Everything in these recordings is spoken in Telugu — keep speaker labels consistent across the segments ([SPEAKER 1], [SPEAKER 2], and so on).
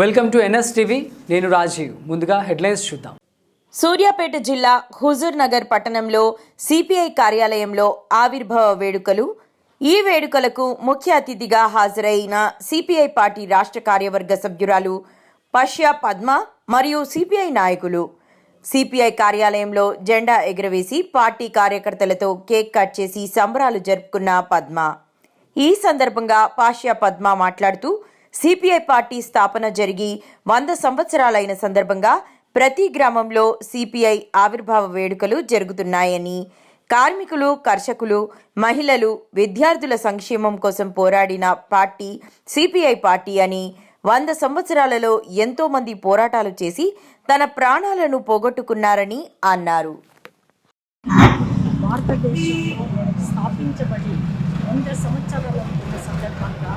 [SPEAKER 1] వెల్కమ్ టు ఎన్ఎస్ టీవీ నేను రాజీవ్. ముందుగా హెడ్లైన్స్ చూద్దాం.
[SPEAKER 2] సూర్యాపేట జిల్లా హుజూర్ నగర్ పట్టణంలో సిపిఐ కార్యాలయంలో ఆవిర్భావ వేడుకలు. ఈ వేడుకలకు ముఖ్య అతిథిగా హాజరైన సిపిఐ పార్టీ రాష్ట్ర కార్యవర్గ సభ్యురాలు పష్యా పద్మ మరియు సిపిఐ నాయకులు. సిపిఐ కార్యాలయంలో జెండా ఎగురవేసి పార్టీ కార్యకర్తలతో కేక్ కట్ చేసి సంబరాలు జరుపుకున్న పద్మ. ఈ సందర్భంగా పాష్యా పద్మ మాట్లాడుతూ సిపిఐ పార్టీ స్థాపన జరిగి వంద సంవత్సరాలైన సందర్భంగా ప్రతి గ్రామంలో సిపిఐ ఆవిర్భావ వేడుకలు జరుగుతున్నాయని కార్మికులు కర్షకులు మహిళలు విద్యార్థుల సంక్షేమం కోసం పోరాడిన పార్టీ సిపిఐ పార్టీ అని వంద సంవత్సరాలలో ఎంతో మంది పోరాటాలు చేసి తన ప్రాణాలను పోగొట్టుకున్నారని అన్నారు.
[SPEAKER 3] భారతదేశంలో స్థాపించబడి వంద సంవత్సరాల సందర్భంగా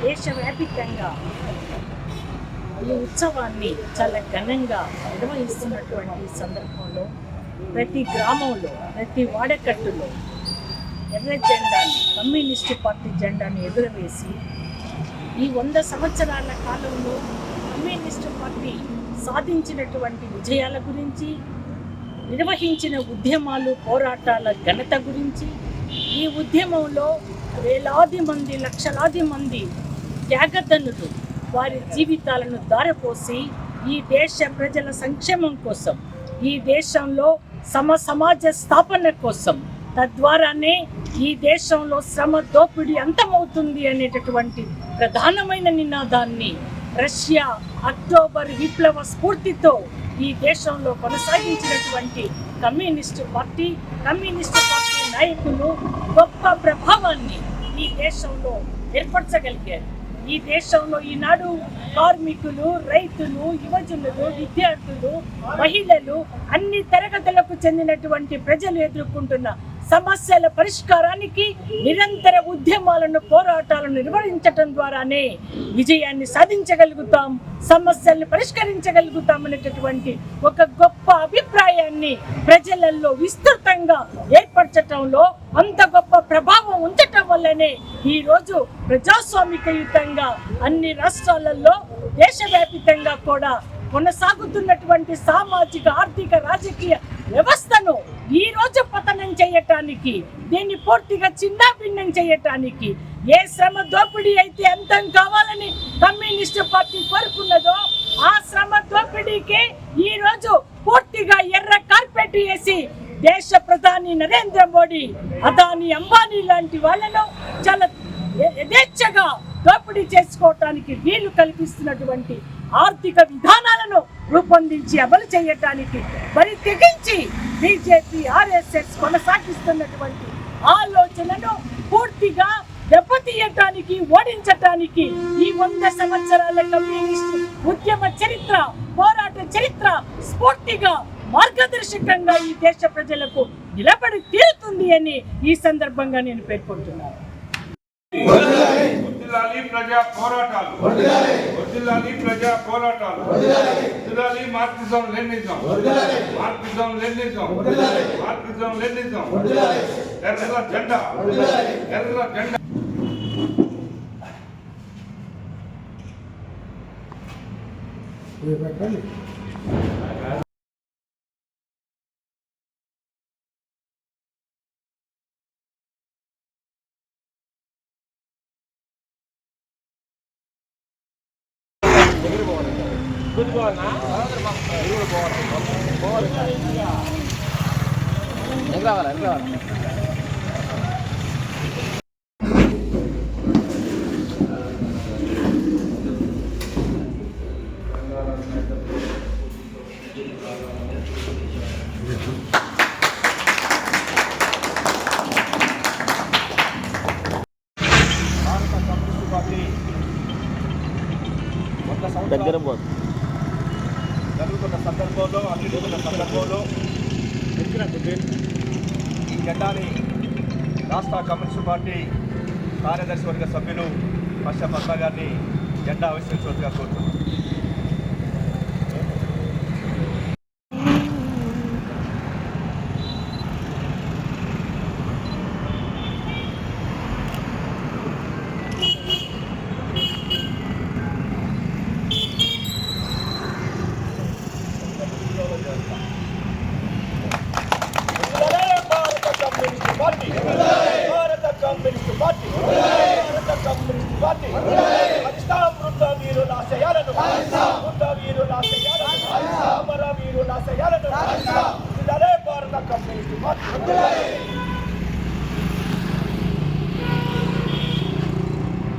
[SPEAKER 3] దేశవ్యాపితంగా ఈ ఉత్సవాన్ని చాలా ఘనంగా నిర్వహిస్తున్నటువంటి సందర్భంలో ప్రతి గ్రామంలో ప్రతి వాడకట్టులో ఎర్ర జెండాని కమ్యూనిస్టు పార్టీ జెండాని ఎగురవేసి ఈ వంద సంవత్సరాల కాలంలో కమ్యూనిస్టు పార్టీ సాధించినటువంటి విజయాల గురించి నిర్వహించిన ఉద్యమాలు పోరాటాల ఘనత గురించి ఈ ఉద్యమంలో వేలాది మంది లక్షలాది మంది త్యాగదనులు వారి జీవితాలను దారపోసి ఈ దేశ ప్రజల సంక్షేమం కోసం ఈ దేశంలో సమ సమాజ స్థాపన కోసం తద్వారానే ఈ దేశంలో శ్రమ దోపిడీ అంతమవుతుంది అనేటటువంటి ప్రధానమైన నినాదాన్ని రష్యా అక్టోబర్ విప్లవ స్ఫూర్తితో ఈ దేశంలో కొనసాగించినటువంటి కమ్యూనిస్టు పార్టీ కమ్యూనిస్టు పార్టీ నాయకులు గొప్ప ప్రభావాన్ని ఈ దేశంలో ఏర్పరచగలిగారు. ఈ దేశంలో ఈనాడు కార్మికులు రైతులు యువజనులు విద్యార్థులు మహిళలు అన్ని తరగతులకు చెందినటువంటి ప్రజలు ఎదుర్కొంటున్న సమస్యల పరిష్కారానికి నిరంతర ఉద్యమాలను పోరాటాలను నిర్వహించటం ద్వారానే విజయాన్ని సాధించగలుగుతాం సమస్యల్ని పరిష్కరించగలుగుతాం అనేటటువంటి ఒక గొప్ప అభిప్రాయాన్ని ప్రజలలో విస్తృతంగా ఏర్పరచటంలో అంత గొప్ప ప్రభావం ఉంచటం వల్లనే ఈ రోజు ప్రజాస్వామికయుతంగా అన్ని రాష్ట్రాలలో దేశవ్యాపితంగా కూడా కొనసాగుతున్నటువంటి సామాజిక ఆర్థిక రాజకీయ వ్యవస్థను ఈ రోజు పతనం చేయటానికి దీన్ని పూర్తిగా చిన్నాభిన్నం చేయటానికి ఏ శ్రమ దోపిడీ అయితే అంతం కావాలని కమ్యూనిస్టు పార్టీ కోరుకున్నదో ఆ శ్రమ దోపిడీకి ఈ రోజు పూర్తిగా ఎర్ర కార్పెట్ వేసి దేశ ప్రధాని నరేంద్ర మోడీ అదాని అంబానీ లాంటి వాళ్ళను చాలా యథేచ్ఛగా దోపిడీ చేసుకోవటానికి వీలు కల్పిస్తున్నటువంటి ఆర్థిక విధానాలను రూపొందించి అమలు చేయటానికి మరి తెగించి బీజేపీ ఆర్ఎస్ఎస్ కొనసాగిస్తున్నటువంటి ఆలోచనను పూర్తిగా దెబ్బతీయటానికి ఓడించటానికి ఈ వంద సంవత్సరాల కమ్యూనిస్ట్ ఉద్యమ చరిత్ర పోరాట చరిత్ర స్ఫూర్తిగా మార్గదర్శకంగా ఈ దేశ ప్రజలకు నిలబడి తీరుతుంది అని ఈ సందర్భంగా నేను పేర్కొంటున్నాను.
[SPEAKER 4] వర్ధిల్లాలి ప్రజా పోరాటాలు. వర్ధిల్లాలి ప్రజా పోరాటాలు. వర్ధిల్లాలి Marxism Leninism Marxism Leninism Marxism Leninism ఎర్ర జెండా. ఎర్ర జెండా.
[SPEAKER 5] భారత కమ్యూనిస్టు పార్టీ వంద సంవత్సరాలు జరుగుతున్న సందర్భంలో అభివృద్ధున్న సందర్భంలో ఈ జెండాని రాష్ట్ర కమ్యూనిస్ట్ పార్టీ కార్యదర్శి వర్గ సభ్యులు పశ్చిమ పద్మ గారిని జెండా ఆవిష్కరించవచ్చుగా కోరుతున్నాను అమర వీరుల ఆశయాలను భారత కమ్యూనిస్ట్